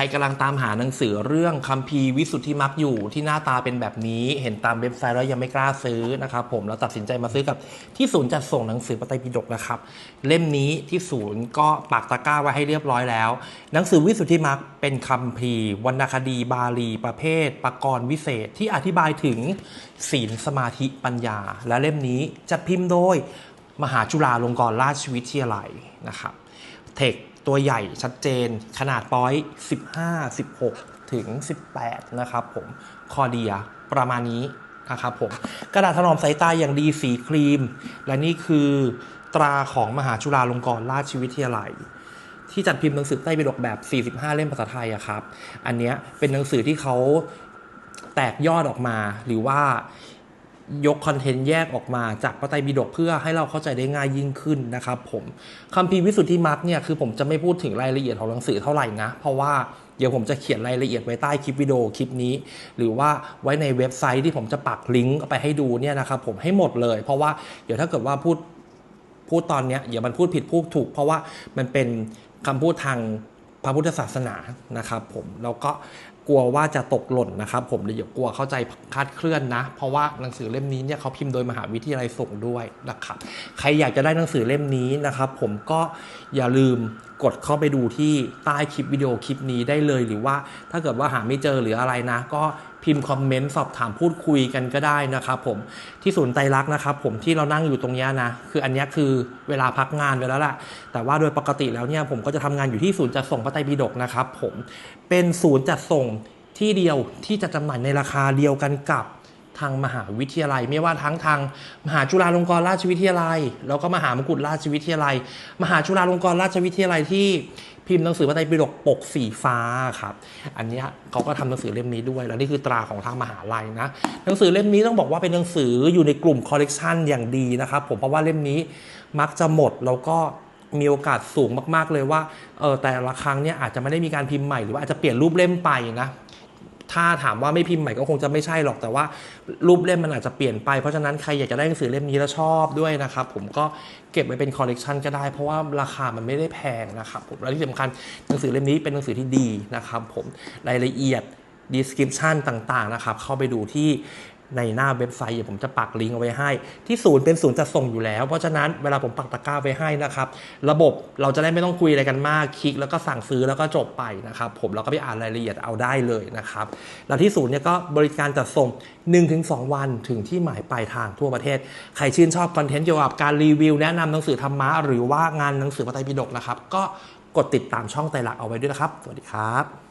รกำลังตามหาหนังสือเรื่องคัมภีร์วิสุทธิมรรคอยู่ที่หน้าตาเป็นแบบนี้ เห็นตามเว็บไซต์แล้วยังไม่กล้าซื้อนะครับผมแล้วตัดสินใจมาซื้อกับที่ศูนย์จัดส่งหนังสือปไตยปิฎกนะครับ เล่มนี้ที่ศูนย์ก็ปักตะกร้าไว้ให้เรียบร้อยแล้ว หนังสือวิสุทธิมรรคเป็นคัมภีร์วรรณคดีบาลี ประเภทปกรณ์วิเศษที่อธิบายถึงศีลสมาธิปัญญา และเล่มนี้จัดพิมพ์โดยมหาจุฬาลงกรณราชวิทยาลัยนะครับเทค ตัวใหญ่ชัดเจน ขนาดป้อย 15 16 ถึง 18 นะครับผม คอเดียประมาณนี้นะครับผม กระดาษถนอมสายตาอย่างดีสีครีม และนี่คือตราของมหาจุฬาลงกรณราชวิทยาลัย ที่จัดพิมพ์หนังสือใต้ปิฎกแบบ 45 เล่มภาษาไทยอะครับ อันเนี้ยเป็นหนังสือที่เขาแตกยอดออกมาหรือว่า ยกคอนเทนต์แยกออกมาจากพระไตรปิฎกเพื่อให้เราเข้าใจได้ง่ายยิ่งขึ้นนะครับผมคัมภีวิสุทธิมรรคเนี่ยคือผมจะไม่พูดถึงรายละเอียดของหนังสือเท่าไหร่นะ เพราะว่าเดี๋ยวผมจะเขียนรายละเอียดไว้ใต้คลิปวิดีโอคลิปนี้ หรือว่าไว้ในเว็บไซต์ที่ผมจะปักลิงก์ไปให้ดูเนี่ยนะครับผมให้หมดเลย เพราะว่าเดี๋ยวถ้าเกิดว่าพูดพูดตอนเนี้ยอย่ามันพูดผิดพูดถูก เพราะว่ามันเป็นคำพูดทางพระพุทธศาสนานะครับผมแล้วก็ กลัวว่าจะตกหล่นนะครับผมเลยอย่ากลัวเข้าใจคาดเคลื่อนนะ เพราะว่าหนังสือเล่มนี้เนี่ยเขาพิมพ์โดยมหาวิทยาลัยส่งด้วยนะครับใครอยากจะได้หนังสือเล่มนี้นะครับผมก็อย่าลืม กดเข้าไปดูที่ใต้คลิปวิดีโอคลิปนี้ได้เลย หรือว่าถ้าเกิดว่าหาไม่เจอหรืออะไรนะ ก็พิมพ์คอมเมนต์สอบถามพูดคุยกันก็ได้นะครับผมที่ศูนย์ไตรลักนะครับผมที่เรานั่งอยู่ตรงนี้นะ คืออันนี้คือเวลาพักงานไปแล้วแหละแต่ว่าโดยปกติแล้วเนี่ยผมก็จะทำงานอยู่ที่ศูนย์จัดส่งพระไตรปิฎกนะครับผมเป็นศูนย์จัดส่งที่เดียวที่จะจำหน่ายในราคาเดียวกันกับ ทางมหาวิทยาลัย ไม่ว่าทั้งทางมหาจุฬาลงกรณราชวิทยาลัย แล้วก็มหามกุฏราชวิทยาลัย มหาจุฬาลงกรณราชวิทยาลัยที่พิมพ์หนังสือพระไตรปิฎกปกสีฟ้าครับ อันนี้เขาก็ทำหนังสือเล่มนี้ด้วย แล้วนี่คือตราของทางมหาลัยนะ หนังสือเล่มนี้ต้องบอกว่าเป็นหนังสืออยู่ในกลุ่มคอลเลกชันอย่างดีนะครับผมเพราะว่าเล่มนี้มักจะหมดแล้วก็มีโอกาสสูงมาก ๆ เลยว่าเออแต่ละครั้งเนี่ยอาจจะไม่ได้มีการพิมพ์ใหม่หรือว่าอาจจะเปลี่ยนรูปเล่มไปนะ ถ้าถามว่าไม่พิมพ์ใหม่ก็คงจะไม่ใช่หรอกแต่ว่ารูปเล่มมันอาจจะเปลี่ยนไปเพราะฉะนั้นใครอยากจะได้หนังสือเล่มนี้แล้วชอบด้วยนะครับผมก็เก็บไว้เป็นคอลเลกชันก็ได้เพราะว่าราคามันไม่ได้แพงนะครับผมและที่สำคัญหนังสือเล่มนี้เป็นหนังสือที่ดีนะครับผมรายละเอียด description ต่างๆนะครับเข้าไปดูที่ ในหน้าเว็บไซต์เดี๋ยวผมจะปักลิงก์เอาไว้ให้ ที่ศูนย์เป็นศูนย์จัดส่งอยู่แล้ว เพราะฉะนั้นเวลาผมปักตะกร้าไว้ให้นะครับ ระบบเราจะได้ไม่ต้องคุยอะไรกันมาก คลิกแล้วก็สั่งซื้อแล้วก็จบไปนะครับผมเราก็ไปอ่านรายละเอียดเอาได้เลยนะครับแล้วที่ศูนย์เนี่ยก็บริการจัดส่ง 1-2 วันถึงที่หมายปลายทางทั่วประเทศ ใครชื่นชอบคอนเทนต์เกี่ยวกับการรีวิว แนะนำหนังสือธรรมะหรือว่างานหนังสือพระไตรปิฎกนะครับก็กดติดตามช่องไตรลักษณ์เอาไว้ด้วยนะครับ สวัสดีครับ